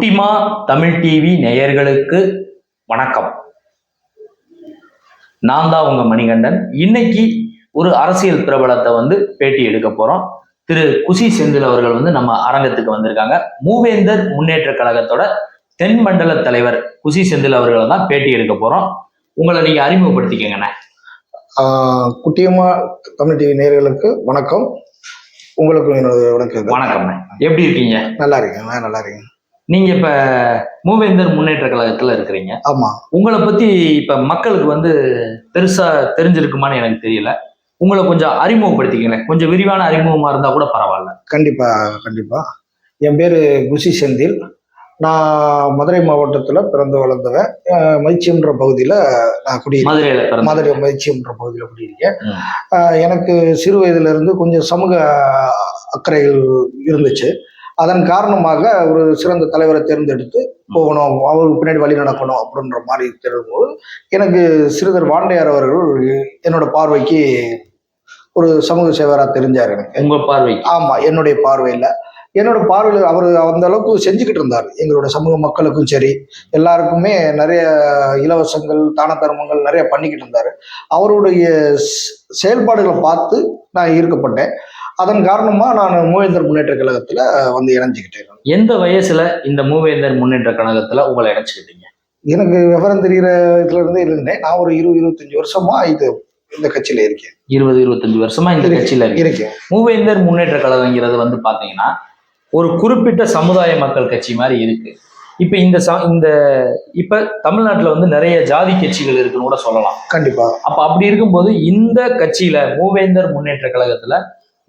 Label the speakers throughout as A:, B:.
A: குட்டிமா தமிழ் டிவி நேயர்களுக்கு வணக்கம். நான் தான் உங்க மணிகண்டன். இன்னைக்கு ஒரு அரசியல் பிரபலத்தை வந்து பேட்டி எடுக்க போறோம். திரு குஷி செந்தில் அவர்கள் வந்து நம்ம அரங்கத்துக்கு வந்திருக்காங்க. மூவேந்தர் முன்னேற்ற கழகத்தோட தென் மண்டல தலைவர் குஷி செந்தில் அவர்களை தான் பேட்டி எடுக்க போறோம். உங்களை நீங்க அறிமுகப்படுத்திக்கங்கண்ணே.
B: குட்டியம்மா தமிழ் டிவி நேயர்களுக்கு வணக்கம். உங்களுக்கும் என்னோட வணக்கம்
A: வணக்கம்ண்ணே. எப்படி இருக்கீங்க?
B: நல்லா இருக்கேன் நல்லா இருக்கேன்.
A: நீங்க இப்ப மூவேந்தர் முன்னேற்ற கழகத்துல இருக்கிறீங்க.
B: ஆமா.
A: உங்களை பத்தி இப்ப மக்களுக்கு வந்து பெருசா தெரிஞ்சிருக்குமான்னு எனக்கு தெரியல. உங்களை கொஞ்சம் அறிமுகப்படுத்திக்கங்களேன். கொஞ்சம் விரிவான அறிமுகமா இருந்தா கூட பரவாயில்ல.
B: கண்டிப்பா கண்டிப்பா. என் பேரு குஷி செந்தில். நான் மதுரை மாவட்டத்தில் பிறந்து வளர்ந்தவன். ஆஹ் மதிச்சியம்ன்ற பகுதியில் நான் குடியிருக்கேன்.
A: மதுரையில பிறந்த
B: மதுரை மதிச்சியம்ன்ற பகுதியில் குடியிருக்கேன். எனக்கு சிறு வயதுல இருந்து கொஞ்சம் சமூக அக்கறைகள் இருந்துச்சு. அதன் காரணமாக ஒரு சிறந்த தலைவரை தேர்ந்தெடுத்து போகணும் அவருக்கு பின்னாடி வழி நடக்கணும் அப்படின்ற மாதிரி தெரியும்போது எனக்கு சிறிதர் வாண்டையார் அவர்கள் என்னோட பார்வைக்கு ஒரு சமூக சேவராக தெரிஞ்சார் எனக்கு.
A: உங்க பார்வை?
B: ஆமா என்னுடைய பார்வையில். என்னோட பார்வையில் அவர் அந்த அளவுக்கு செஞ்சுக்கிட்டு இருந்தார். எங்களோட சமூக மக்களுக்கும் சரி எல்லாருக்குமே நிறைய இலவசங்கள் தான தர்மங்கள் நிறைய பண்ணிக்கிட்டு இருந்தார். அவருடைய செயல்பாடுகளை பார்த்து நான் ஈர்க்கப்பட்டேன். அதன் காரணமா நான் மூவேந்தர் முன்னேற்ற கழகத்துல வந்து இணைஞ்சுக்கிட்டேன்
A: எந்த வயசுல இந்த மூவேந்தர் முன்னேற்ற கழகத்துல உங்களை இணைச்சுக்கிட்டீங்க?
B: எனக்கு விவரம் தெரிகிற இதுல இருந்தே இருந்தேன். நான் ஒரு இருபது இருபத்தஞ்சு வருஷமா இது இந்த கட்சியில இருக்கேன்.
A: இருபது இருபத்தஞ்சு வருஷமா இந்த கட்சியில இருக்கு
B: இருக்கேன்.
A: மூவேந்தர் முன்னேற்ற கழகங்கிறது வந்து பாத்தீங்கன்னா ஒரு குறிப்பிட்ட சமுதாய மக்கள் கட்சி மாதிரி இருக்கு. இப்ப இந்த ச- இந்த இப்ப தமிழ்நாட்டுல வந்து நிறைய ஜாதி கட்சிகள் இருக்குன்னு கூட சொல்லலாம்.
B: கண்டிப்பா.
A: அப்ப அப்படி இருக்கும்போது இந்த கட்சியில மூவேந்தர் முன்னேற்ற கழகத்துல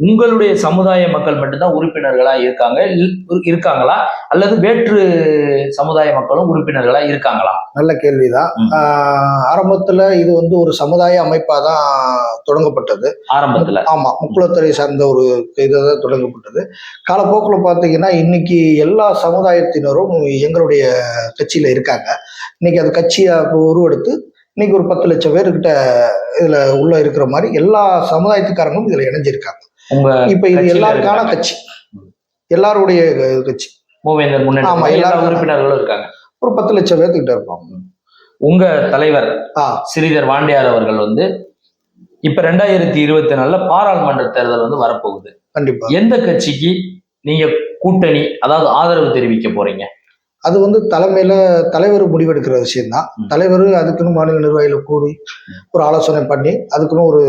A: உங்களுடைய சமுதாய மக்கள் மட்டும்தான் உறுப்பினர்களா இருக்காங்க இருக்காங்களா? அல்லது வேற்று சமுதாய மக்களும் உறுப்பினர்களா இருக்காங்களா?
B: நல்ல கேள்விதான். ஆரம்பத்துல இது வந்து ஒரு சமுதாய அமைப்பா தான் தொடங்கப்பட்டது.
A: ஆரம்பத்துல.
B: ஆமா முக்குளத்துறை சார்ந்த ஒரு இதான் தொடங்கப்பட்டது. காலப்போக்கில் பார்த்தீங்கன்னா இன்னைக்கு எல்லா சமுதாயத்தினரும் எங்களுடைய கட்சியில இருக்காங்க. இன்னைக்கு அது கட்சியா உருவெடுத்து இன்னைக்கு ஒரு பத்து லட்சம் பேர்கிட்ட இதுல உள்ள இருக்கிற மாதிரி எல்லா சமுதாயத்துக்காரங்களும் இதுல இணைஞ்சிருக்காங்க.
A: உங்க
B: இப்ப இது எல்லாருக்கான. கட்சி. எல்லாருடைய கட்சி.
A: மூவேந்தர் முன்னேற்ற
B: ஆமா,
A: எல்லா உறுப்பினர்களும் இருக்காங்க.
B: ஒரு பத்து லட்சம் பேர்த்துக்கிட்ட இருப்பாங்க.
A: உங்க தலைவர் ஸ்ரீதர் வாண்டியார் அவர்கள் வந்து இப்ப ரெண்டாயிரத்தி இருபத்தி நாலுல பாராளுமன்ற தேர்தல் வந்து வரப்போகுது.
B: கண்டிப்பா.
A: எந்த கட்சிக்கு நீங்க கூட்டணி அதாவது ஆதரவு தெரிவிக்க போறீங்க?
B: அது வந்து தலைமையில தலைவர் முடிவெடுக்கிற விஷயம்தான்
A: ம்.
B: தலைவர் அதுக்குன்னு மாநில நிர்வாகிகள் கூடி ஒரு ஆலோசனை பண்ணி அதுக்குன்னு ஒரு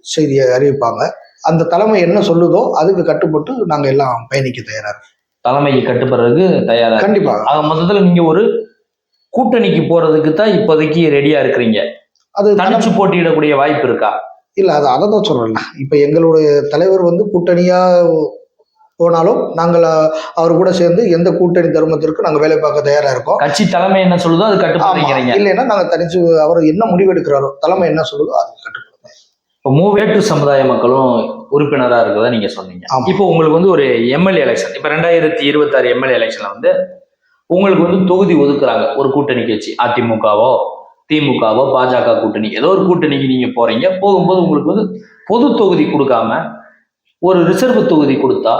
B: செய்தியை அறிவிப்பாங்க. அந்த தலைமை என்ன சொல்லுதோ அதுக்கு கட்டுப்பட்டு நாங்க எல்லாம் பயணிக்க தயாரா இருக்கோம்.
A: தலைமைக்கு கட்டுப்படுறதுக்கு தயாரா
B: கண்டிப்பா.
A: ஆக மொத்தத்துல நீங்க ஒரு கூட்டணிக்கு போறதுக்கு தான் இப்போதைக்கு ரெடியா இருக்கிறீங்க.
B: அது தனி-
A: தனிச்சு போட்டியிடக்கூடிய வாய்ப்பு இருக்கா?
B: இல்ல அது அதை தான் சொல்றேன்ல இப்ப எங்களுடைய தலைவர் வந்து கூட்டணியா போனாலும் நாங்கள் அவர் கூட சேர்ந்து எந்த கூட்டணி தர்மத்திற்கு நாங்க வேலை பார்க்க தயாரா இருக்கோம்.
A: கட்சி தலைமை என்ன சொல்லுதோ அது
B: ஆமா.
A: கட்டுப்படுறீங்க
B: இல்லைன்னா நாங்க தனிச்சு அவர் என்ன முடிவெடுக்கிறாரோ தலைமை என்ன சொல்லுதோ கட்டுப்படுறோம்
A: இப்போ மூவேற்று சமுதாய மக்களும் உறுப்பினரா இருக்கிறதா நீங்க சொன்னீங்க. இப்போ உங்களுக்கு வந்து ஒரு எம்எல்ஏ எலெக்ஷன் இப்போ ரெண்டாயிரத்தி இருபத்தாறு எம்எல்ஏ எலெக்ஷன்ல வந்து உங்களுக்கு வந்து தொகுதி ஒதுக்குறாங்க. ஒரு கூட்டணி கட்சி அதிமுகவோ திமுகவோ பாஜக கூட்டணி ஏதோ ஒரு கூட்டணிக்கு நீங்க போறீங்க. போகும்போது உங்களுக்கு வந்து பொது தொகுதி கொடுக்காம ஒரு ரிசர்வ் தொகுதி கொடுத்தா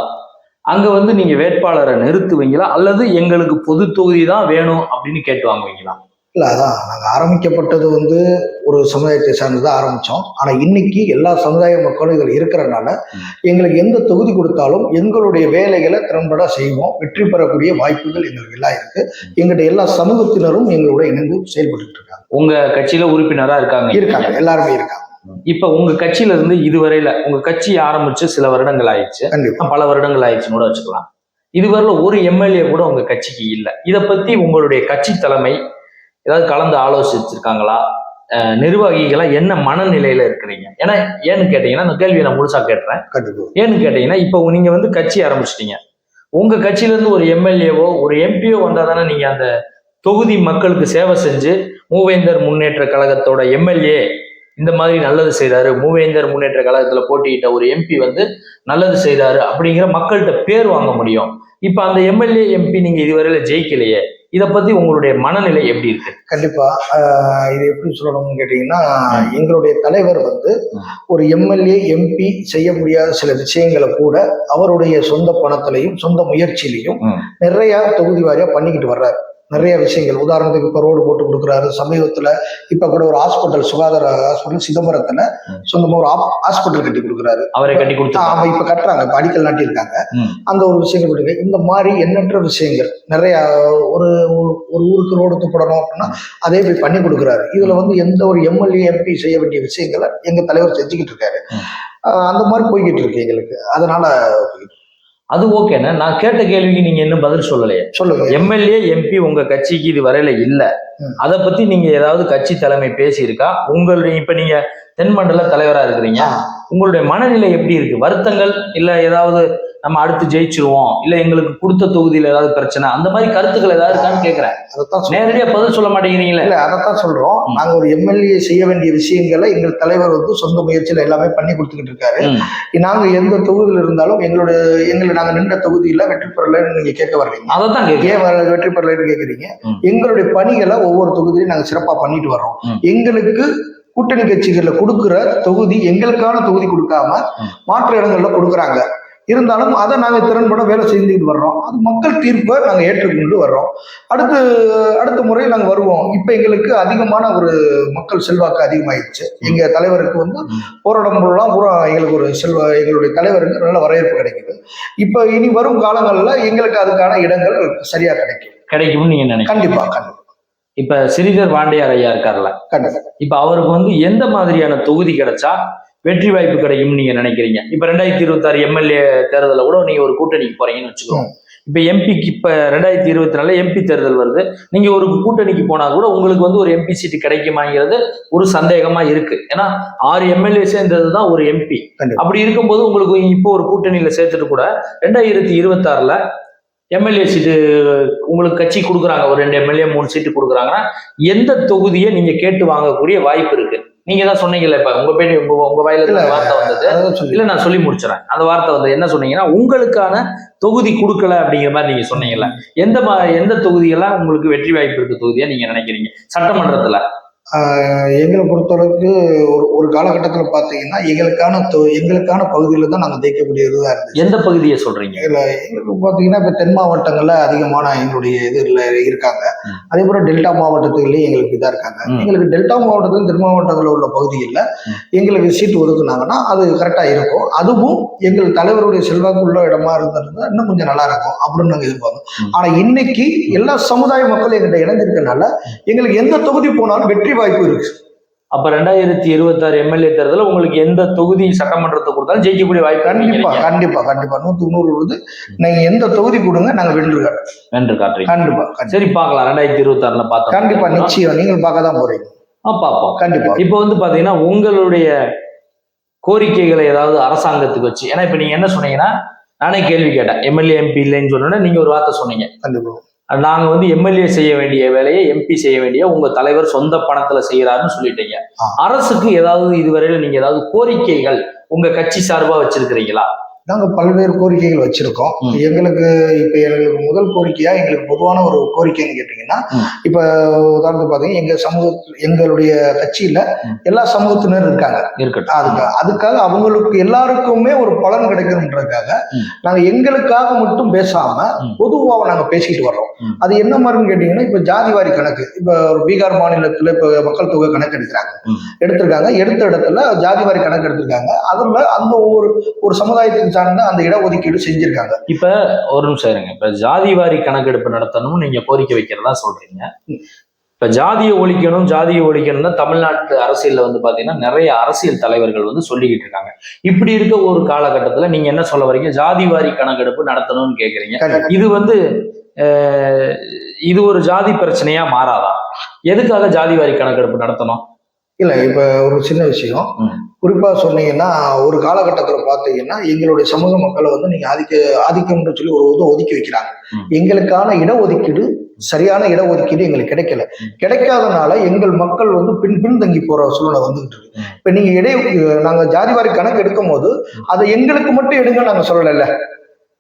A: அங்க வந்து நீங்க வேட்பாளரை நிறுத்துவீங்களா? அல்லது எங்களுக்கு பொது தொகுதி தான் வேணும் அப்படின்னு கேட்டு வாங்குவீங்களா?
B: இல்ல அதான். நாங்க ஆரம்பிக்கப்பட்டது வந்து ஒரு சமுதாயத்தை சார்ந்து தான் ஆரம்பிச்சோம். ஆனா இன்னைக்கு எல்லா சமுதாய மக்களும் இதுல இருக்கிறனால. எங்களுக்கு எந்த தொகுதி கொடுத்தாலும் எங்களுடைய வேலைகளை திறம்பட செய்வோம். வெற்றி பெறக்கூடிய வாய்ப்புகள் எங்களுக்கு எல்லாம் இருக்கு. எங்கிட்ட எல்லா சமூகத்தினரும் எங்களோட இணைந்து செயல்பட்டு இருக்காங்க.
A: உங்க கட்சியில உறுப்பினரா இருக்காங்க.
B: இருக்காங்க. எல்லாருமே இருக்காங்க.
A: இப்ப உங்க கட்சியில இருந்து இதுவரையில உங்க கட்சி ஆரம்பிச்சு சில வருடங்கள் ஆயிடுச்சு. பல வருடங்கள் ஆயிடுச்சுன்னு கூட வச்சுக்கலாம். இதுவரையில ஒரு எம்எல்ஏ கூட உங்க கட்சிக்கு இல்ல. இத பத்தி உங்களுடைய கட்சி தலைமை ஏதாவது கலந்து ஆலோசிச்சிருக்காங்களா? நிர்வாகிகளா என்ன மனநிலையில இருக்கிறீங்க? ஏன்னா ஏன்னு கேட்டீங்கன்னா இந்த கேள்வியை நான் முழுசா கேட்டுறேன். ஏன்னு கேட்டீங்கன்னா இப்போ நீங்க வந்து கட்சி ஆரம்பிச்சிட்டீங்க. உங்க கட்சியில இருந்து ஒரு எம்எல்ஏவோ ஒரு எம்பியோ வந்தா தானே நீங்க அந்த தொகுதி மக்களுக்கு சேவை செஞ்சு மூவேந்தர் முன்னேற்ற கழகத்தோட எம்எல்ஏ இந்த மாதிரி நல்லது செய்றாரு. மூவேந்தர் முன்னேற்ற கழகத்துல போட்டியிட்ட ஒரு எம்பி வந்து நல்லது செய்றாரு அப்படிங்கிற மக்கள்கிட்ட பேர் வாங்க முடியும். இப்ப அந்த எம்எல்ஏ எம்பி நீங்க இதுவரையில ஜெயிக்கலையே. இதை பத்தி உங்களுடைய மனநிலை எப்படி இருக்கு
B: கண்டிப்பா இது எப்படி சொல்லணும்னு கேட்டீங்கன்னா எங்களுடைய தலைவர் வந்து. ஒரு எம்எல்ஏ எம்பி செய்ய முடியாத சில விஷயங்களை கூட அவருடைய சொந்த பணத்திலையும் சொந்த முயற்சியிலையும். நிறைய தொகுதி வாரியா பண்ணிக்கிட்டு வர்றாரு நிறைய விஷயங்கள். உதாரணத்துக்கு இப்ப ரோடு போட்டு கொடுக்குறாரு. சமீபத்துல இப்ப கூட ஒரு ஹாஸ்பிட்டல் சுகாதார ஹாஸ்பிட்டல் சிதம்பரத்துல
A: ம்.
B: சொந்தமா ஒரு ஹாஸ்பிட்டல் கட்டி கொடுக்குறாரு.
A: அவரை கட்டி கொடுத்தாங்க
B: ஆமா இப்ப கட்டுறாங்க. இப்ப அடிக்கல் நாட்டியிருக்காங்க. அந்த ஒரு விஷயங்கள் கொடுங்க இந்த மாதிரி எண்ணற்ற விஷயங்கள். நிறைய ஒரு ஒரு- ஊருக்கு ரோடு துப்படணும் அப்படின்னா அதே போய் பண்ணி கொடுக்குறாரு. இதுல வந்து எந்த ஒரு எம்எல்ஏ எம்பி செய்ய வேண்டிய விஷயங்களை எங்க தலைவர் செஞ்சுக்கிட்டு இருக்காரு. அந்த மாதிரி போய்கிட்டு இருக்கு எங்களுக்கு. அதனால
A: அது ஓகேண்ணே நான் கேட்ட கேள்விக்கு நீங்க இன்னும் பதில் சொல்லலையே.
B: சொல்லுங்க.
A: எம்எல்ஏ எம்பி உங்க கட்சிக்கு இது வரையில இல்ல. அத பத்தி நீங்க ஏதாவது கட்சி தலைமை பேசியிருக்கா? உங்களுடைய இப்ப நீங்க தென்மண்டல தலைவரா இருக்கிறீங்க. உங்களுடைய மனநிலை எப்படி இருக்கு? வருத்தங்கள் இல்ல ஏதாவது நம்ம அடுத்து ஜெயிச்சிருவோம் இல்ல எங்களுக்கு கொடுத்த தொகுதியில ஏதாவது பிரச்சனை அந்த மாதிரி கருத்துக்கள் ஏதாவது இருக்கான்னு கேக்குறேன்
B: அதைத்தான்.
A: நேரடியா பதில் சொல்ல மாட்டேங்கிறீங்களே
B: இல்ல அதைத்தான் சொல்றோம். நாங்க ஒரு எம்எல்ஏ செய்ய வேண்டிய விஷயங்களை எங்கள் தலைவர் வந்து சொந்த முயற்சியில எல்லாமே பண்ணி கொடுத்துக்கிட்டு இருக்காரு. நாங்க எந்த தொகுதியில இருந்தாலும் எங்களோட எங்களை நாங்க நின்ற தொகுதியில வெற்றி பெறலைன்னு நீங்க கேட்க வர்றீங்க
A: அதைத்தான்
B: ஏன் வர- வெற்றி பெறலைன்னு கேக்குறீங்க. எங்களுடைய பணிகளை ஒவ்வொரு தொகுதியிலும் நாங்க சிறப்பா பண்ணிட்டு வர்றோம்
A: ம்.
B: எங்களுக்கு கூட்டணி கட்சிகள்ல கொடுக்குற தொகுதி எங்களுக்கான தொகுதி கொடுக்காம. மாற்று இடங்கள்ல கொடுக்குறாங்க இருந்தாலும் அதை நாங்க திறன்பட வேலை செஞ்சுக்கிட்டு வர்றோம். அது மக்கள் தீர்ப்பை நாங்க ஏற்றுக்கொண்டு வர்றோம். அடுத்து அடுத்த முறை நாங்க வருவோம். இப்ப எங்களுக்கு அதிகமான ஒரு மக்கள் செல்வாக்கு அதிகமாயிடுச்சு. எங்க தலைவருக்கு வந்து. போராடம் பூரா பூரா எங்களுக்கு ஒரு செல்வ எங்களுடைய தலைவருக்கு நல்ல வரவேற்பு கிடைக்குது. இப்ப இனி வரும் காலங்கள்ல எங்களுக்கு அதுக்கான இடங்கள் சரியா கிடைக்கும்.
A: கிடைக்கும்னு நீங்க நினைக்கிறீங்க?
B: கண்டிப்பா கண்டிப்பா.
A: இப்ப சிறிதர் வாண்டியார் ஐயா இருக்கார்ல.
B: கண்டிப்பா.
A: இப்ப அவருக்கு வந்து எந்த மாதிரியான தொகுதி கிடைச்சா வெற்றி வாய்ப்பு கிடைக்கும்னு நீங்க நினைக்கிறீங்க. இப்ப ரெண்டாயிரத்தி இருபத்தி ஆறு எம்எல்ஏ தேர்தலில் கூட நீங்க ஒரு கூட்டணிக்கு போறீங்கன்னு வச்சுக்கோங்க. இப்ப எம்பிக்கு இப்ப ரெண்டாயிரத்தி இருபத்தி நாலுல எம்பி தேர்தல் வருது. நீங்க ஒரு கூட்டணிக்கு போனா கூட உங்களுக்கு வந்து ஒரு எம்பி சீட்டு கிடைக்குமாங்கிறது ஒரு சந்தேகமா இருக்கு. ஏன்னா ஆறு எம்எல்ஏ சேர்ந்தது தான் ஒரு எம்பி. அப்படி இருக்கும்போது உங்களுக்கு இப்போ ஒரு கூட்டணியில சேர்த்துட்டு கூட ரெண்டாயிரத்தி இருபத்தி ஆறுல எம்எல்ஏ சீட்டு உங்களுக்கு கட்சி கொடுக்குறாங்க. ஒரு ரெண்டு எம்எல்ஏ மூணு சீட்டு கொடுக்குறாங்கன்னா எந்த தொகுதியை நீங்க கேட்டு வாங்கக்கூடிய வாய்ப்பு இருக்கு? நீங்க தான் சொன்னீங்கல்ல இப்ப உங்க பேட்டி உங்க உங்க வாயில இருந்து வார்த்தை வந்தது. இல்ல நான் சொல்லி முடிச்சிடறேன். அந்த வார்த்தை வந்து என்ன சொன்னீங்கன்னா உங்களுக்கான தொகுதி கொடுக்கல அப்படிங்கிற மாதிரி நீங்க சொன்னீங்கல்ல. எந்த எந்த தொகுதியெல்லாம் உங்களுக்கு வெற்றி வாய்ப்பு இருக்கு தொகுதியா நீங்க நினைக்கிறீங்க? சட்டமன்றத்துல.
B: எங்களை பொறுத்தளவுக்கு ஒரு ஒரு காலகட்டத்தில் பார்த்தீங்கன்னா எங்களுக்கான தொ- எங்களுக்கான பகுதியில் தான் நாங்கள் ஜெயிக்கக்கூடியதாக இருந்துச்சு
A: எந்த பகுதியை சொல்றீங்க
B: இதில் எங்களுக்கு பார்த்தீங்கன்னா இப்போ தென் மாவட்டங்களில் அதிகமான எங்களுடைய இதில் இருக்காங்க. அதே போல் டெல்டா மாவட்டத்துலேயும் எங்களுக்கு இதாக இருக்காங்க. எங்களுக்கு டெல்டா மாவட்டத்தில் தென் மாவட்டங்களில் உள்ள பகுதிகளில். எங்களுக்கு சீட்டு ஒதுக்குனாங்கன்னா அது கரெக்டாக இருக்கும் அதுவும் எங்கள் தலைவருடைய செல்வாக்கு உள்ள இடமா இருந்திருந்தா இன்னும் கொஞ்சம் நல்லா இருக்கும் அப்படின்னு நாங்கள் எதிர்பார்க்கோம். ஆனால் இன்னைக்கு எல்லா சமுதாய மக்களும் எங்கிட்ட இணைஞ்சிருக்கனால எங்களுக்கு எந்த தொகுதி போனாலும் வெற்றி வாய்ப்பு இருக்கு.
A: அப்ப ரெண்டாயிரத்தி இருபத்தாறு எம்எல்ஏ தேர்தலில் உங்களுக்கு எந்த தொகுதி சட்டமன்றத்தை கொடுத்தாலும் ஜெயிக்கக்கூடிய வாய்ப்பு
B: கண்டிப்பா? கண்டிப்பா கண்டிப்பா. நூத்துக்கு நூறு விழுது. நீங்க எந்த தொகுதி கொடுங்க நாங்க வென்று காட்டுறோம்.
A: வென்று காட்டுறீங்க.
B: கண்டிப்பா.
A: சரி பார்க்கலாம். ரெண்டாயிரத்தி இருபத்தி ஆறுல பார்த்தோம்.
B: கண்டிப்பா நிச்சயம். நீங்கள் பார்க்க தான் போறீங்க.
A: ஆ, பார்ப்போம்.
B: கண்டிப்பா.
A: இப்போ வந்து பாத்தீங்கன்னா உங்களுடைய கோரிக்கைகளை ஏதாவது அரசாங்கத்துக்கு வச்சு ஏன்னா இப்ப நீங்க என்ன சொன்னீங்கன்னா நானே கேள்வி கேட்டேன். எம்எல்ஏ எம்பி இல்லைன்னு சொன்னோன்னே நீங்க ஒரு வார்த்தை சொன்னீங்க.
B: கண்டிப்பா.
A: நாங்க வந்து எம்எல்ஏ செய்ய வேண்டிய வேலையை எம்பி செய்ய வேண்டிய உங்க தலைவர் சொந்த பணத்துல செய்யறாருன்னு சொல்லிட்டீங்க. அரசுக்கு ஏதாவது இதுவரையில நீங்க ஏதாவது கோரிக்கைகள் உங்க கட்சி சார்பா வச்சிருக்கிறீங்களா
B: நாங்க பல்வேறு கோரிக்கைகள் வச்சிருக்கோம். எங்களுக்கு இப்ப எங்களுக்கு முதல் கோரிக்கையா எங்களுக்கு பொதுவான ஒரு கோரிக்கைன்னு கேட்டீங்கன்னா. இப்ப உதாரணத்துக்கு பாத்தீங்கன்னா எங்க சமூக எங்களுடைய கட்சியில. எல்லா சமூகத்தினரும் இருக்காங்க
A: இருக்கட்டும்
B: அதுக்காக அதுக்காக அவங்களுக்கு எல்லாருக்குமே ஒரு பலன் கிடைக்கணுன்றதுக்காக
A: ம்.
B: நாங்க எங்களுக்காக மட்டும் பேசாம. பொதுவாக நாங்க பேசிக்கிட்டு வர்றோம். அது என்ன மாதிரின்னு கேட்டீங்கன்னா இப்ப ஜாதிவாரி கணக்கு இப்ப ஒரு பீகார் மாநிலத்துல இப்ப மக்கள் தொகை கணக்கு எடுக்கிறாங்க. எடுத்திருக்காங்க எடுத்த இடத்துல ஜாதிவாரி கணக்கு எடுத்திருக்காங்க அதுல அந்த ஒரு ஒரு சமுதாயத்துக்கு சார்ந்த அந்த இடஒதுக்கீடு செஞ்சிருக்காங்க.
A: இப்ப ஒரு நிமிஷம் இருங்க. இப்ப ஜாதி வாரி கணக்கெடுப்பு நடத்தணும்னு நீங்க கோரிக்கை வைக்கிறதா சொல்றீங்க. இப்ப ஜாதியை ஒழிக்கணும் ஜாதியை ஒழிக்கணும் தான் தமிழ்நாட்டு அரசியல்ல வந்து பாத்தீங்கன்னா நிறைய அரசியல் தலைவர்கள் வந்து சொல்லிக்கிட்டு இருக்காங்க. இப்படி இருக்க ஒரு காலகட்டத்துல நீங்க என்ன சொல்ல வரீங்க? ஜாதி வாரி கணக்கெடுப்பு நடத்தணும்னு கேக்குறீங்க. இது வந்து இது ஒரு ஜாதி பிரச்சனையா மாறாதா? எதுக்காக ஜாதி வாரி கணக்கெடுப்பு நடத்தணும்?
B: இல்ல இப்ப ஒரு சின்ன விஷயம்.
A: ம்.
B: குறிப்பா சொன்னீங்கன்னா ஒரு காலகட்டத்துல பாத்தீங்கன்னா எங்களுடைய சமூக மக்களை வந்து நீங்க ஆதிக்க ஆதிக்கம்னு சொல்லி ஒரு இது ஒதுக்கி வைக்கிறாங்க. எங்களுக்கான இடஒதுக்கீடு சரியான இடஒதுக்கீடு எங்களுக்கு கிடைக்கல. கிடைக்காதனால எங்கள் மக்கள் வந்து பின் பின்தங்கி போற சூழ்நிலை வந்துகிட்டு இருக்கு. இப்ப நீங்க இடை நாங்க ஜாதிவாரி கணக்கு எடுக்கும் போது அதை எங்களுக்கு மட்டும் எடுங்க நாங்க சொல்லல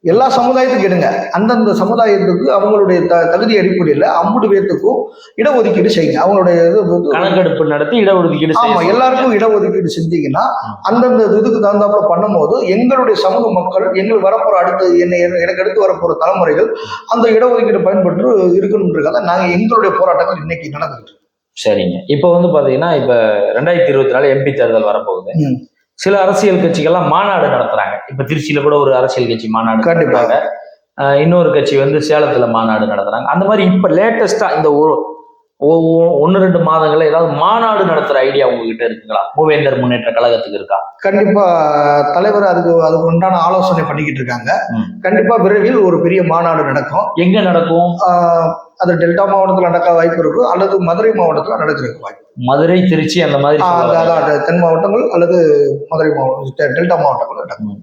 B: எல்லா சமுதாயத்துக்கும் எடுங்க அந்தந்த சமுதாயத்துக்கு அவங்களுடைய த தகுதி அடிப்படையில் அம்புடு பேத்துக்கும் இடஒதுக்கீடு செய்யுங்க. அவங்களுடைய இது
A: கணக்கெடுப்பு நடத்தி இடஒதுக்கீடு
B: ஆமா
A: செய்ய
B: எல்லாருக்கும் இடஒதுக்கீடு செஞ்சீங்கன்னா அந்தந்த இதுக்கு தகுந்தாப்புல பண்ணும்போது எங்களுடைய சமூக மக்கள் எங்களுக்கு வரப்போற அடுத்து என்ன எனக்கு அடுத்து வரப்போற தலைமுறைகள் அந்த இடஒதுக்கீடு பயன்பட்டு இருக்கணுன்றதுக்காக நாங்க எங்களுடைய போராட்டங்கள் இன்னைக்கு நடந்துட்டு.
A: சரிங்க. இப்போ வந்து பாத்தீங்கன்னா இப்ப ரெண்டாயிரத்தி இருபத்தி நாலு எம்பி தேர்தல் வரப்போகுது. சில அரசியல் கட்சிகள்லாம் மாநாடு நடத்துறாங்க இப்ப திருச்சியில கூட ஒரு அரசியல் கட்சி மாநாடு
B: கண்டிப்பா.
A: நடத்துறாங்க. ஆஹ் இன்னொரு கட்சி வந்து சேலத்துல மாநாடு நடத்துறாங்க அந்த மாதிரி இப்ப லேட்டஸ்டா இந்த ஒரு ஒ- ஒ- ஒண்ணு ரெண்டு மாதங்கள்ல ஏதாவது மாநாடு நடத்துற ஐடியா உங்ககிட்ட இருக்குங்களா? மூவேந்தர் முன்னேற்ற கழகத்துக்கு இருக்கா?
B: கண்டிப்பா தலைவர் அதுக்கு அதுக்கு உண்டான ஆலோசனை பண்ணிக்கிட்டு இருக்காங்க. கண்டிப்பா விரைவில் ஒரு பெரிய மாநாடு நடக்கும்.
A: எங்க நடக்கும்?
B: அது டெல்டா மாவட்டத்தில் நடக்க வாய்ப்பு இருக்கு அல்லது மதுரை மாவட்டத்தில் நடக்கிறதுக்கு வாய்ப்பு
A: மதுரை திருச்சி அந்த மாதிரி
B: தென் மாவட்டங்கள் அல்லது மதுரை மாவட்டம் டெல்டா மாவட்டங்கள் நடக்கும்.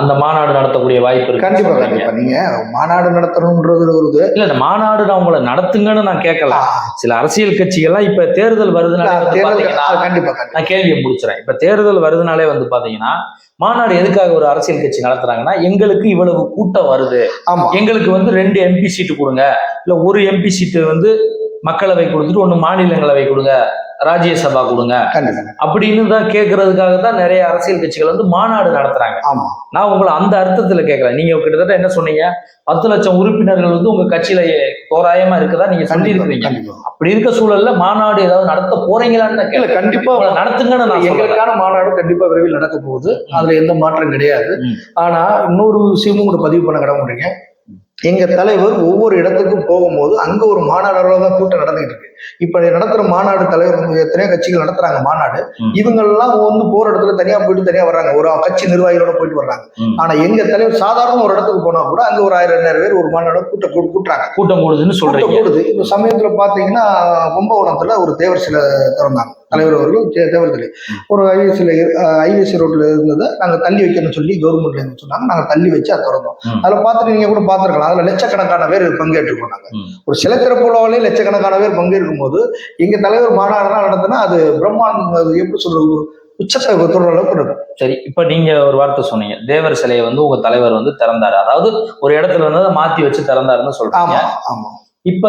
A: அந்த மாநாடு நடத்தக்கூடிய வாய்ப்பு இருக்கு.
B: கண்டிப்பா கண்டிப்பா. நீங்க மாநாடு நடத்தணும்ன்றது ஒரு இது
A: இல்ல இந்த மாநாடு நான் உங்களை நடத்துங்கன்னு நான் கேட்கல சில அரசியல் கட்சிகள்லாம் இப்ப தேர்தல் வருதுனாலே
B: கண்டிப்பா
A: நான் கேள்வியை முடிச்சிடறேன் இப்ப தேர்தல் வருதுனாலே வந்து பாத்தீங்கன்னா மாநாடு எதுக்காக ஒரு அரசியல் கட்சி நடத்துறாங்கன்னா எங்களுக்கு இவ்வளவு கூட்டம் வருது.
B: ஆமா.
A: எங்களுக்கு வந்து ரெண்டு எம்பி சீட்டு கொடுங்க. இல்ல ஒரு எம்பி சீட்டு வந்து மக்களவை கொடுத்துட்டு ஒண்ணு மாநிலங்களவை கொடுங்க. ராஜ்யசபா கொடுங்க. அப்படின்னு தான் கேட்கறதுக்காக தான் நிறைய அரசியல் கட்சிகள் வந்து மாநாடு நடத்துறாங்க.
B: ஆமா.
A: நான் உங்களை அந்த அர்த்தத்துல கேட்கறேன் நீங்க கிட்டத்தட்ட என்ன சொன்னீங்க? பத்து லட்சம் உறுப்பினர்கள் வந்து உங்க கட்சியில தோராயமா இருக்குதா நீங்க சொல்லி
B: கண்டிப்பா.
A: அப்படி இருக்க சூழல்ல மாநாடு ஏதாவது நடத்த போறீங்களான்னு கேட்கல
B: கண்டிப்பா.
A: நடத்துங்கன்னு நான்
B: எங்களுக்கான மாநாடு கண்டிப்பா விரைவில் நடக்க போகுது. அதுல எந்த மாற்றம் கிடையாது. ஆனா இன்னொரு விஷயமும் கூட பதிவு பண்ண கடமைங்க எங்க தலைவர் ஒவ்வொரு இடத்துக்கும் போகும்போது அங்க ஒரு மாநாடு தான் கூட்டம் நடந்துகிட்டு இருக்கு. இப்ப நடத்துற மாநாடு தலைவர் எத்தனையோ கட்சிகள் நடத்துறாங்க மாநாடு.
A: ம்.
B: இவங்க எல்லாம் வந்து போற இடத்துல தனியா போயிட்டு தனியா வர்றாங்க. ஒரு கட்சி நிர்வாகிகளோட போயிட்டு வர்றாங்க. ஆனா எங்க தலைவர் சாதாரண ஒரு இடத்துக்கு போனா கூட அங்க ஒரு ஆயிரம் ரெண்டாயிரம் பேர் ஒரு மாநாடு கூட்டம் கூ- கூட்டுறாங்க.
A: கூட்டம் கூடுதுன்னு சொல்றீங்க.
B: கூடுது. இப்ப சமயத்துல பாத்தீங்கன்னா கும்பகோணத்துல ஒரு தேவர் சிலை திறந்தாங்க. தலைவர் அவர்கள் தேவர் சிலை. ஒரு ஐவிஎஸ்ல ஐவிஎஸ் ரோட்ல இருந்ததை நாங்க தள்ளி வைக்கணும்னு சொல்லி கவர்மெண்ட்ல இருந்து சொன்னாங்க. நாங்க தள்ளி வச்சு அதை திறந்தோம். அதுல பார்த்துட்டு நீங்க கூட பார்த்திருக்கலாம் அதுல லட்சக்கணக்கான பேர் பங்கேற்று போனாங்க. ஒரு சிலை திறப்பு விழாவிலே லட்சக்கணக்கான பேர் பங்கேற்கும் போது எங்க தலைவர் மாநாடுலாம் நடத்தினா அது பிரம்மாண்டம் அது எப்படி சொல்றது உச்சத்தை தொடுற அளவுக்கு இருக்கும்
A: சரி இப்ப நீங்க ஒரு வார்த்தை சொன்னீங்க. தேவர் சிலையை வந்து உங்க தலைவர் வந்து திறந்தாரு. அதாவது ஒரு இடத்துல வந்து அதை மாத்தி வச்சு திறந்தாருன்னு சொல்றீங்க.
B: ஆமா ஆமா.
A: இப்ப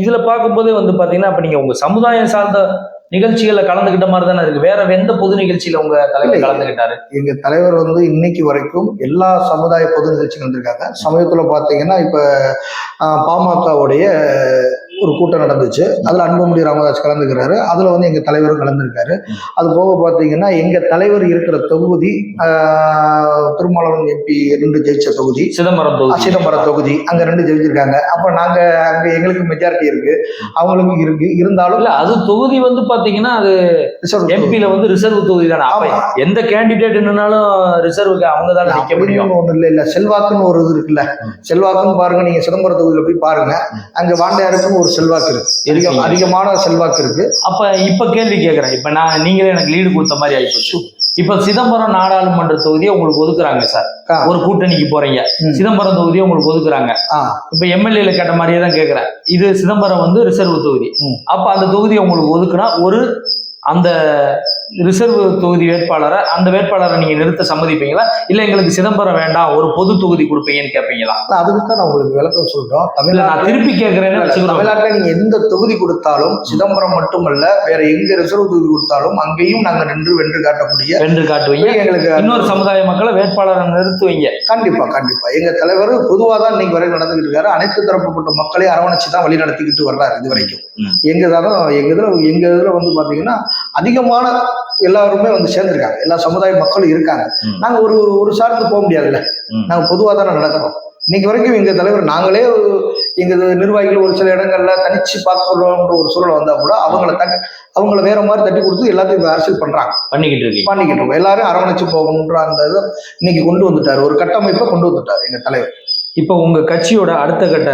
A: இதுல பார்க்கும்போதே வந்து பாத்தீங்கன்னா இப்ப நீங்க உங்க சமுதாயம் சார்ந்த நிகழ்ச்சிகள்ல கலந்துகிட்ட மாதிரி தானே இருக்கு வேற எந்த பொது நிகழ்ச்சியில உங்க தலைவர். கலந்துகிட்டாரு
B: எங்க தலைவர் வந்து இன்னைக்கு வரைக்கும் எல்லா சமுதாய பொது நிகழ்ச்சிகள் வந்திருக்காங்க சமயத்துல பாத்தீங்கன்னா இப்ப பாமகவுடைய ஒரு கூட்டம் நடந்துச்சு. அதுல அன்புமணி ராமதாஸ் கலந்துக்கிறாரு. அதுல வந்து எங்க தலைவரும் கலந்துருக்காரு. அது போக பாத்தீங்கன்னா எங்க தலைவர் இருக்கிற தொகுதி திருமாவளவன் எம்பி ரெண்டு ஜெயிச்ச தொகுதி
A: சிதம்பரம் தொகுதி.
B: சிதம்பரம் தொகுதி அங்க ரெண்டு ஜெயிச்சிருக்காங்க. அப்ப நாங்க அங்க எங்களுக்கு மெஜாரிட்டி இருக்கு. அவங்களுக்கும் இருக்கு. இருந்தாலும்
A: இல்ல அது தொகுதி வந்து பாத்தீங்கன்னா அது. எம்பில வந்து ரிசர்வ் தொகுதி தானே. எந்த கேண்டிடேட் என்னன்னாலும் ரிசர்வுக்கு அவங்க தானே நிக்க முடியும்.
B: ஒண்ணு இல்ல இல்ல. செல்வாக்குன்னு ஒரு இது இருக்குல்ல. செல்வாக்குன்னு பாருங்க. நீங்க சிதம்பரம் தொகுதியில போய் பாருங்க. அங்க வாண்டையாருக்கும் ஒரு செல்வாக்கு இருக்கு. அதிகம். அதிகமான செல்வாக்கு இருக்கு.
A: அப்ப இப்ப கேள்வி கேக்குறேன். இப்ப நான் நீங்களே எனக்கு லீடு கொடுத்த மாதிரி ஆயிப்போச்சு. இப்ப சிதம்பரம் நாடாளுமன்ற தொகுதியை உங்களுக்கு ஒதுக்குறாங்க சார். ஒரு கூட்டணிக்கு போறீங்க. சிதம்பரம் தொகுதியை உங்களுக்கு ஒதுக்குறாங்க. இப்ப எம்எல்ஏல கேட்ட மாதிரியே தான் கேக்குறேன். இது சிதம்பரம் வந்து ரிசர்வ் தொகுதி. அப்ப அந்த தொகுதியை உங்களுக்கு ஒதுக்குனா ஒரு அந்த ரிசர்வ் தொகுதி வேட்பாளரை அந்த வேட்பாளரை நீங்க நிறுத்த சம்மதிப்பீங்களா? இல்ல எங்களுக்கு சிதம்பரம் வேண்டாம் ஒரு பொது தொகுதி கொடுப்பீங்கன்னு கேட்பீங்களா
B: இல்ல, அதுக்கு தான் நான் உங்களுக்கு விளக்கம் சொல்றோம்.
A: இல்ல நான் திருப்பி வச்சுக்கிறோம்.
B: தமிழ்நாட்டில் நீங்க எந்த தொகுதி கொடுத்தாலும் சிதம்பரம் மட்டுமல்ல வேற எங்க ரிசர்வ் தொகுதி கொடுத்தாலும் அங்கேயும் நாங்க நின்று வென்று காட்டக்கூடிய
A: வென்று காட்டுவீங்க.
B: எங்களுக்கு
A: இன்னொரு சமுதாய மக்களை வேட்பாளரை நிறுத்துவீங்க.
B: கண்டிப்பா கண்டிப்பா. எங்க தலைவர் பொதுவா தான் இன்னைக்கு வரை நடந்துகிட்டு இருக்காரு. அனைத்து தரப்பட்ட மக்களை அரவணைச்சு தான் வழி நடத்திக்கிட்டு வர்றாரு இது வரைக்கும். எங்க தான் எங்க இதுல எங்க இதுல வந்து பாத்தீங்கன்னா அதிகமான எல்லாருமே வந்து சேர்ந்திருக்காங்க. எல்லா சமுதாய மக்களும் இருக்காங்க. நாங்க ஒரு ஒரு சார்ந்து போக முடியாதுல்ல. நாங்க பொதுவா தானே நடக்கிறோம். இன்னைக்கு வரைக்கும் எங்க தலைவர் நாங்களே எங்க நிர்வாகிகள் ஒரு சில இடங்கள்ல தனிச்சு பார்க்கறோம்ன்ற ஒரு சூழல் வந்தா கூட அவங்கள தட்டி அவங்கள வேற மாதிரி தட்டி கொடுத்து எல்லாத்தையும் அரசியல் பண்றாங்க.
A: பண்ணிக்கிட்டு இருக்கீங்க.
B: பண்ணிக்கிட்டு இருக்கோம். எல்லாரும் அரவணைச்சு போகணுன்ற அந்த இதை இன்னைக்கு கொண்டு வந்துட்டாரு. ஒரு கட்டமைப்பை கொண்டு வந்துட்டாரு எங்க தலைவர்.
A: இப்போ உங்க கட்சியோட அடுத்த கட்ட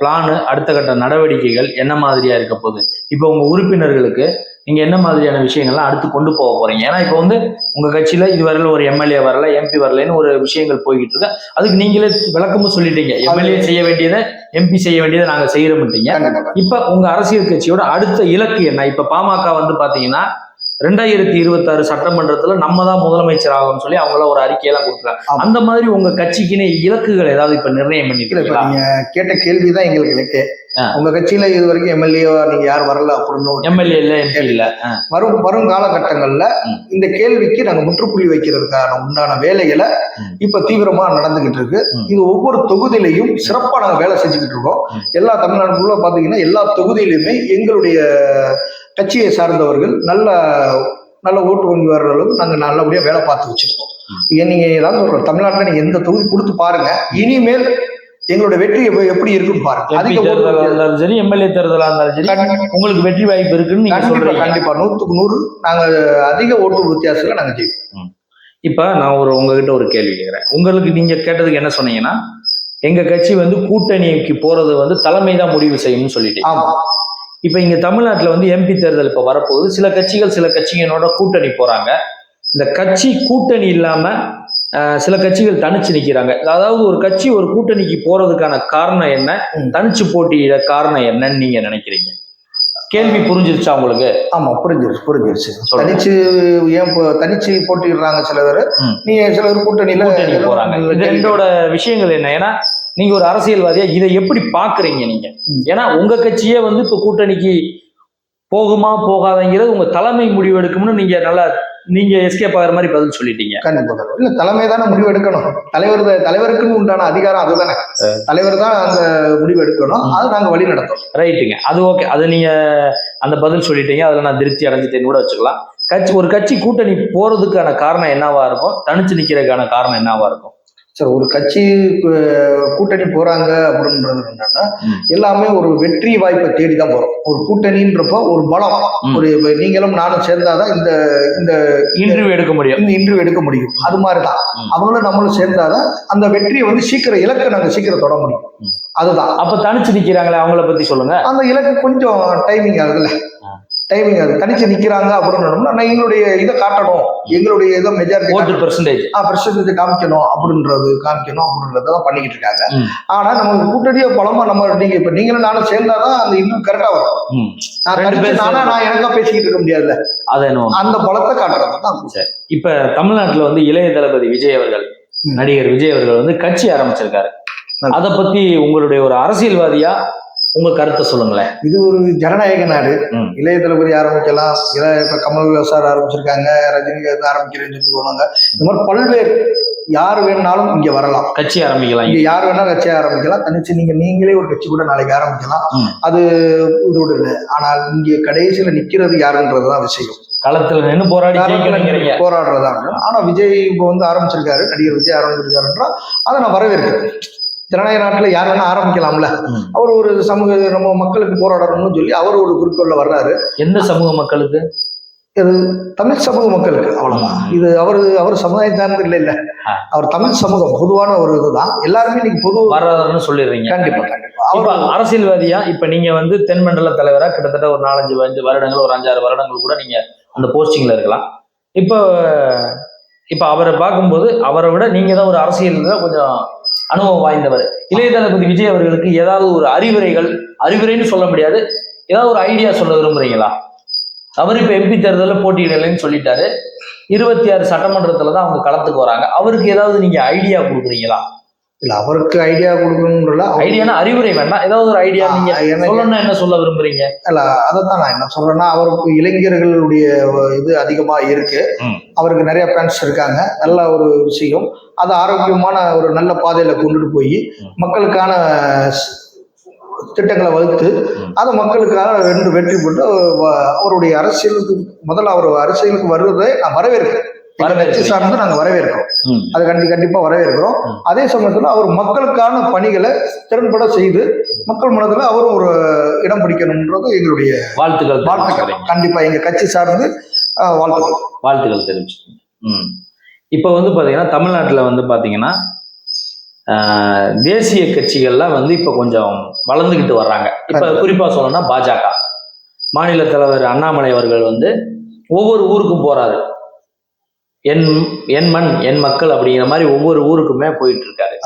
A: பிளானு அடுத்த கட்ட நடவடிக்கைகள் என்ன மாதிரியா இருக்க போகுது? இப்போ உங்க உறுப்பினர்களுக்கு நீங்க என்ன மாதிரியான விஷயங்கள்லாம் அடுத்து கொண்டு போக போறீங்க? ஏன்னா இப்போ வந்து உங்க கட்சியில இதுவரையில ஒரு எம்எல்ஏ வரல எம்பி வரலன்னு ஒரு விஷயங்கள் போய்கிட்டு இருக்கு. அதுக்கு நீங்களே விளக்கமும் சொல்லிட்டீங்க. எம்எல்ஏ செய்ய வேண்டியதை எம்பி செய்ய வேண்டியதை நாங்க செய்யறோம்ட்டீங்க
B: கண்டிப்பா.
A: இப்ப உங்க அரசியல் கட்சியோட அடுத்த இலக்கு என்ன? இப்ப பாமக வந்து பாத்தீங்கன்னா ரெண்டாயிரத்தி இருபத்தாறு சட்டமன்றத்துல நம்ம தான் முதலமைச்சர் ஆகும்னு சொல்லி அவங்கள ஒரு அறிக்கையெல்லாம் கொடுக்குறாங்க. அந்த மாதிரி உங்க கட்சிக்குன்னு இலக்குகள் ஏதாவது இப்ப நிர்ணயம் பண்ணிருக்கீங்களா
B: நீங்க கேட்ட கேள்விதான் எங்களுக்கு இலக்கு. உங்க கட்சியில இது வரைக்கும் எம்எல்ஏவா நீங்க யாரும் வரல அப்படின்னு
A: எம்எல்ஏ இல்ல எம்பி இல்ல
B: வரும் வரும் காலகட்டங்கள்ல. இந்த கேள்விக்கு நாங்க முற்றுப்புள்ளி வைக்கிறதுக்கான உண்டான வேலைகளை. இப்ப தீவிரமா நடந்துகிட்டு இருக்கு. இது ஒவ்வொரு தொகுதியிலையும் சிறப்பா நாங்க வேலை செஞ்சுக்கிட்டு இருக்கோம். எல்லா தமிழ்நாட்டுக்குள்ள பாத்தீங்கன்னா எல்லா தொகுதியிலுமே எங்களுடைய கட்சியை சார்ந்தவர்கள் நல்ல நல்ல ஓட்டு வங்கி வர்ற அளவுக்கு நாங்க நல்லபடியா வேலை பார்த்து வச்சிருக்கோம்.
A: ம்.
B: ஏன் நீங்க ஏதாவது சொல்றோம் தமிழ்நாட்டுல நீங்க எந்த தொகுதி கொடுத்து பாருங்க இனிமேல் எங்களோட வெற்றி எப்ப- எப்படி இருக்குன்னு பாருங்க. அதிக
A: தேர்தலா
B: ஓட்டு
A: இருந்தாலும் சரி எம்எல்ஏ தேர்தலா இருந்தாலும் சரி உங்களுக்கு வெற்றி வாய்ப்பு இருக்குன்னு நீங்க
B: கண்டிப்பா
A: சொல்றீங்க.
B: கண்டிப்பா. நூத்துக்கு நூறு நாங்க அதிக ஓட்டு வித்தியாசத்துல நாங்க ஜெயிப்போம்.
A: இப்ப நான் ஒரு உங்ககிட்ட ஒரு கேள்வி கேட்கிறேன் உங்களுக்கு நீங்க கேட்டதுக்கு என்ன சொன்னீங்கன்னா எங்க கட்சி வந்து கூட்டணிக்கு போறது வந்து தலைமை தான் முடிவு செய்யும்னு சொல்லிட்டீங்க.
B: ஆமா.
A: இப்ப இங்க தமிழ்நாட்டுல வந்து எம்பி தேர்தல் இப்ப வரப்போகுது. சில கட்சிகள் சில கட்சிகளோட கூட்டணி போறாங்க. இந்த கட்சி கூட்டணி இல்லாம அஹ், சில கட்சிகள் தனிச்சு நிக்கிறாங்க. அதாவது ஒரு கட்சி ஒரு கூட்டணிக்கு போறதுக்கான காரணம் என்ன. தனிச்சு போட்டியிட காரணம் என்னன்னு நீங்க நினைக்கிறீங்க? கேள்வி புரிஞ்சிருச்சா உங்களுக்கு?
B: ஆமா புரிஞ்சிருச்சு புரிஞ்சிருச்சு. தனிச்சு ஏன் தனிச்சு போட்டிடுறாங்க சில பேர். நீங்க சில பேர் கூட்டணியில
A: கூட்டணி போறாங்க. ரெண்டோட விஷயங்கள் என்ன? ஏன்னா நீங்க ஒரு அரசியல்வாதியா இதை எப்படி பாக்குறீங்க நீங்க. ஏன்னா உங்க கட்சியே வந்து இப்ப கூட்டணிக்கு போகுமா போகாதங்கிறது உங்க தலைமை முடிவு எடுக்கும்னு நீங்க நல்லா நீங்க எஸ்கேப் ஆகிற மாதிரி பதில் சொல்லிட்டீங்க.
B: கண்டிப்பா. இல்ல தலைமை தானே முடிவு எடுக்கணும் தலைவர் தலைவருக்குன்னு உண்டான அதிகாரம் அதுதானே. தலைவர் தான் அந்த முடிவு எடுக்கணும் அது நாங்க வழி நடத்தோம்
A: ரைட்டுங்க. அது ஓகே. அது நீங்க அந்த பதில் சொல்லிட்டீங்க. அதுல நான் திருப்தி அடைஞ்சிட்டேன்னு கூட வச்சுக்கலாம். கட்சி ஒரு கட்சி கூட்டணி போறதுக்கான காரணம் என்னவா இருக்கும்? தனிச்சு நிக்கிறதுக்கான காரணம் என்னவா இருக்கும்?
B: சரி ஒரு கட்சி கூட்டணி போறாங்க அப்படின்றது என்னன்னா. எல்லாமே ஒரு வெற்றி வாய்ப்பை தேடி தான் போறோம் ஒரு கூட்டணின்றப்போ ஒரு பலம். ஒரு நீங்களும் நானும் சேர்ந்தாதான் இந்த இந்த
A: இன்டர்வியூ எடுக்க முடியும்
B: இந்த இன்டர்வியூ எடுக்க முடியும் அது மாதிரிதான். அவங்களும் நம்மளும் சேர்ந்தாதான் அந்த வெற்றியை வந்து சீக்கிரம் இலக்கை நாங்க சீக்கிரம் தொட முடியும். அதுதான்
A: அப்ப தனிச்சு நிக்கிறாங்களே அவங்கள பத்தி சொல்லுங்க
B: அந்த இலக்கு கொஞ்சம் டைமிங் ஆகுதுல்ல. டைமிங் ஆகுது தனிச்சு நிக்கிறாங்க அப்படின்னு நான் எங்களுடைய இதை காட்டணும். எங்களுடைய இதை மெஜாரிட்டி
A: ஓட்டு பெர்சன்டேஜ்
B: ஆ பிரசிடென்ட் காமிக்கணும் அப்படின்றது காமிக்கணும் அப்படின்றத தான் பண்ணிக்கிட்டு இருக்காங்க. ஆனா நம்ம கூட்டணியே பலமா நம்ம நீங்க இப்ப நீங்களும் நானும் சேர்ந்தாதான் அந்த இன்னும் கரெக்டா வரும். நான் நானா எனக்கா பேசிக்கிட்டு இருக்க முடியாதுல்ல.
A: அது என்ன
B: அந்த பலத்தை காட்டுறது தான்.
A: இப்ப தமிழ்நாட்டுல வந்து இளைய தளபதி விஜய் அவர்கள். நடிகர் விஜய் அவர்கள் வந்து கட்சி ஆரம்பிச்சிருக்காரு. அத பத்தி உங்களுடைய ஒரு அரசியல்வாதியா உங்க கருத்தை சொல்லுங்களேன்.
B: இது ஒரு ஜனநாயக நாடு. இளைய தளபதி ஆரம்பிக்கலாம். இளைய இப்ப கமல் சார் ஆரம்பிச்சிருக்காங்க ரஜினி வந்து ஆரம்பிக்கிறேன்னு சொல்லிட்டு போனாங்க. இந்த மாதிரி பல்வேறு யார் வேணாலும் இங்க வரலாம்.
A: கட்சி ஆரம்பிக்கலாம்.
B: இங்க யார் வேணாலும் கட்சி ஆரம்பிக்கலாம். தனிச்சு நீங்க நீங்களே ஒரு கட்சி கூட நாளைக்கு ஆரம்பிக்கலாம். அது இதோட இல்லை. ஆனால் இங்க கடைசியில நிக்கிறது யாருன்றதுதான் விஷயம்.
A: களத்துல நின்னு போராடி
B: போராடுறதா ஆனா விஜய் இப்போ வந்து ஆரம்பிச்சிருக்காரு. நடிகர் விஜய் ஆரம்பிச்சிருக்காருன்றா அதை நான் வரவேற்கிறேன். ஜனநாயக நாட்டுல யார் வேணா ஆரம்பிக்கலாம்ல. அவர் ஒரு சமூக நம்ம மக்களுக்கு போராடணும்னு சொல்லி அவர் ஒரு குறிக்கோள்ல வர்றாரு.
A: எந்த சமூக மக்களுக்கு?
B: இது தமிழ் சமூக மக்களுக்கு. அவ்வளவுதான்.
A: ம்.
B: இது அவர் அவர் சமுதாயம் சார்ந்து இல்லை இல்ல. அவர் தமிழ் சமூகம் பொதுவான ஒரு இதுதான். எல்லாருமே இன்னைக்கு பொது
A: வர்றதுன்னு சொல்லிடுறீங்க.
B: கண்டிப்பா கண்டிப்பா.
A: இப்ப
B: அவர்
A: அரசியல்வாதியா? இப்ப நீங்க வந்து தென்மண்டல தலைவரா கிட்டத்தட்ட ஒரு நாலஞ்சு அஞ்சு வருடங்கள் ஒரு அஞ்சாறு வருடங்கள் கூட நீங்க அந்த போஸ்டிங்ல இருக்கலாம். இப்போ இப்ப அவரை பார்க்கும்போது அவரை விட நீங்க தான் ஒரு அரசியல்ல கொஞ்சம் அனுபவம் வாய்ந்தவர். இளைய தளபதி விஜய் அவர்களுக்கு ஏதாவது ஒரு அறிவுரைகள் அறிவுரைன்னு சொல்ல முடியாது. ஏதாவது ஒரு ஐடியா சொல்ல விரும்புறீங்களா? அவர் இப்ப எம்பி தேர்தலில் போட்டியிடலைன்னு சொல்லிட்டாரு. இருபத்தி ஆறு சட்டமன்றத்துல தான் அவங்க களத்துக்கு வராங்க. அவருக்கு ஏதாவது நீங்க ஐடியா கொடுக்குறீங்களா?
B: இல்ல அவருக்கு ஐடியா கொடுக்கணும்ல
A: ஐடியானா அறிவுரை வேண்டாம் ஏதாவது ஒரு ஐடியா நீங்க
B: எனக்கு
A: சொல்லணும்னா என்ன சொல்ல விரும்புறீங்க
B: இல்ல அதைத்தான் நான் என்ன சொல்றேன்னா அவருக்கு இளைஞர்களுடைய இது அதிகமா இருக்கு. அவருக்கு நிறைய ஃபேன்ஸ் இருக்காங்க நல்ல ஒரு விஷயம் அது ஆரோக்கியமான ஒரு நல்ல பாதையில கொண்டுட்டு போய். மக்களுக்கான திட்டங்களை வகுத்து. அதை மக்களுக்காக வென்று வெற்றி பெற்று அவருடைய அரசியலுக்கு முதல்ல அவர் அரசியலுக்கு வருவதை நான் வரவேற்கிறேன் கட்சி. சார்ந்து நாங்க வரவேற்கிறோம். அது கண்டி கண்டிப்பா வரவேற்கிறோம். அதே சமயத்துல அவர் மக்களுக்கான பணிகளை திறன்பட செய்து மக்கள் மனதுல அவரும் ஒரு இடம் பிடிக்கணும்ன்றது எங்களுடைய
A: வாழ்த்துக்கள்
B: வாழ்த்துக்கள்.
A: தெரிவிச்சுக்கிறீங்க.
B: கண்டிப்பா எங்க கட்சி சார்ந்து வாழ்த்துக்கள்.
A: வாழ்த்துக்கள் தெரிவிச்சுக்கோங்க ம். இப்போ வந்து பார்த்தீங்கன்னா தமிழ்நாட்டில் வந்து பார்த்தீங்கன்னா தேசிய கட்சிகள்லாம் வந்து இப்போ கொஞ்சம் வளர்ந்துக்கிட்டு வர்றாங்க. இப்போ குறிப்பாக சொல்லணும்னா பாஜக. மாநில தலைவர் அண்ணாமலை அவர்கள் வந்து ஒவ்வொரு ஊருக்கும் போறாரு. என் என் மண் என் மக்கள் அப்படிங்கிற மாதிரி ஒவ்வொரு ஊருக்குமே போயிட்டு இருக்காரு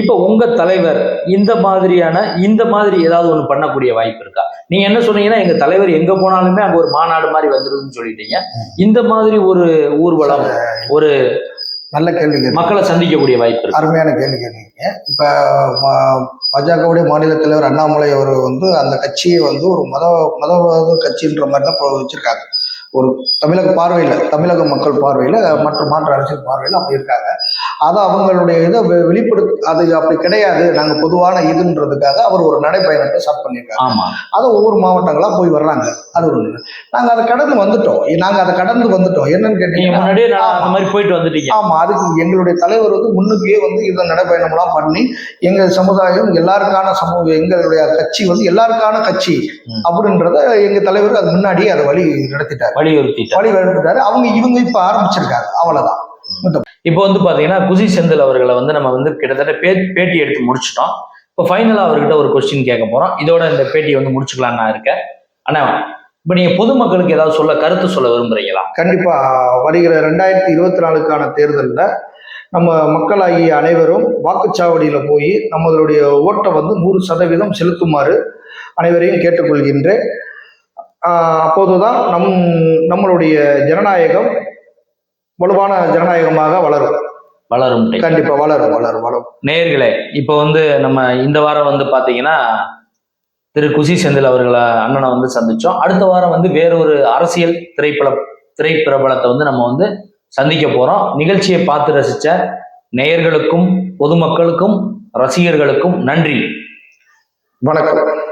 A: இப்போ உங்க தலைவர் இந்த மாதிரியான இந்த மாதிரி ஏதாவது ஒன்று பண்ணக்கூடிய வாய்ப்பு இருக்கா? நீங்க என்ன சொன்னீங்கன்னா எங்க தலைவர் எங்க போனாலுமே அங்க ஒரு மாநாடு மாதிரி வந்துருதுன்னு சொல்லிட்டீங்க. இந்த மாதிரி ஒரு ஊர்வலம் ஒரு
B: நல்ல கேள்வி
A: மக்களை சந்திக்கக்கூடிய வாய்ப்பு
B: அருமையான கேள்வி கேட்டீங்க. இப்போ பாஜகவுடைய மாநில தலைவர் அண்ணாமலை அவர் வந்து அந்த கட்சியை வந்து ஒரு மத மதவாத கட்சின்ற மாதிரி தான் வச்சிருக்காங்க. ஒரு தமிழக பார்வையில் தமிழக மக்கள் பார்வையில் மற்ற மாற்று அரசியல் பார்வையில் அப்படி இருக்காங்க. அதை அவங்களுடைய இதை வெளிப்படுத்த அது அப்படி கிடையாது. நாங்கள் பொதுவான இதுன்றதுக்காக அவர் ஒரு நடைப்பயணத்தை ஸ்டார்ட் பண்ணியிருக்காங்க அதை ஒவ்வொரு மாவட்டங்களா போய் வர்றாங்க. அது ஒன்று நாங்கள் அதை கடந்து வந்துட்டோம். நாங்கள் அதை கடந்து வந்துட்டோம். என்னன்னு கேட்டீங்கன்னா
A: முன்னாடியே நான் அந்த மாதிரி போயிட்டு வந்துட்டீங்க.
B: ஆமா. அதுக்கு எங்களுடைய தலைவர் வந்து முன்னுக்கே வந்து இந்த நடைப்பயணம்லாம் பண்ணி எங்க சமுதாயம் எல்லாருக்கான சமூக எங்களுடைய கட்சி வந்து எல்லாருக்கான கட்சி. அப்படின்றத எங்க தலைவர் அது முன்னாடியே அதை வழி நடத்திட்டாரு.
A: வலியுறுத்திட்டார்.
B: வழி நடத்திட்டாரு அவங்க இவங்க இப்ப ஆரம்பிச்சிருக்காங்க. அவ்வளவுதான்.
A: இப்போ வந்து பாத்தீங்கன்னா குசி செந்தில் அவர்களை வந்து நம்ம வந்து கிட்டத்தட்ட பே பேட்டி எடுத்து முடிச்சிட்டோம். இப்போ ஃபைனலா அவர்கிட்ட ஒரு கொஸ்டின் கேட்க போறோம். இதோட இந்த பேட்டியை வந்து முடிச்சுக்கலாம் நான் இருக்கேன். ஆனா இப்போ நீங்க பொதுமக்களுக்கு ஏதாவது சொல்ல கருத்து சொல்ல விரும்புறீங்களா?
B: கண்டிப்பா. வருகிற ரெண்டாயிரத்தி இருபத்தி நாலுக்கான தேர்தலில் நம்ம மக்களாகிய அனைவரும் வாக்குச்சாவடியில போய் நம்மளுடைய ஓட்டை வந்து நூறு சதவீதம் செலுத்துமாறு அனைவரையும் கேட்டுக்கொள்கின்றேன். அப்போதுதான் நம் நம்மளுடைய ஜனநாயகம் வலுவான ஜனநாயகமாக வளரும்.
A: வளரும்.
B: கண்டிப்பா வளரும் வளரும் வளரும்.
A: நேயர்களே இப்போ வந்து நம்ம இந்த வாரம் வந்து பாத்தீங்கன்னா திரு குசி செந்தில் அவர்களை அண்ணனை வந்து சந்திச்சோம். அடுத்த வாரம் வந்து வேறொரு அரசியல் திரைப்பட திரைப்பிரபலத்தை வந்து நம்ம வந்து சந்திக்க போறோம். நிகழ்ச்சியை பார்த்து ரசிச்ச நேயர்களுக்கும் பொதுமக்களுக்கும் ரசிகர்களுக்கும் நன்றி.
B: வணக்கம்.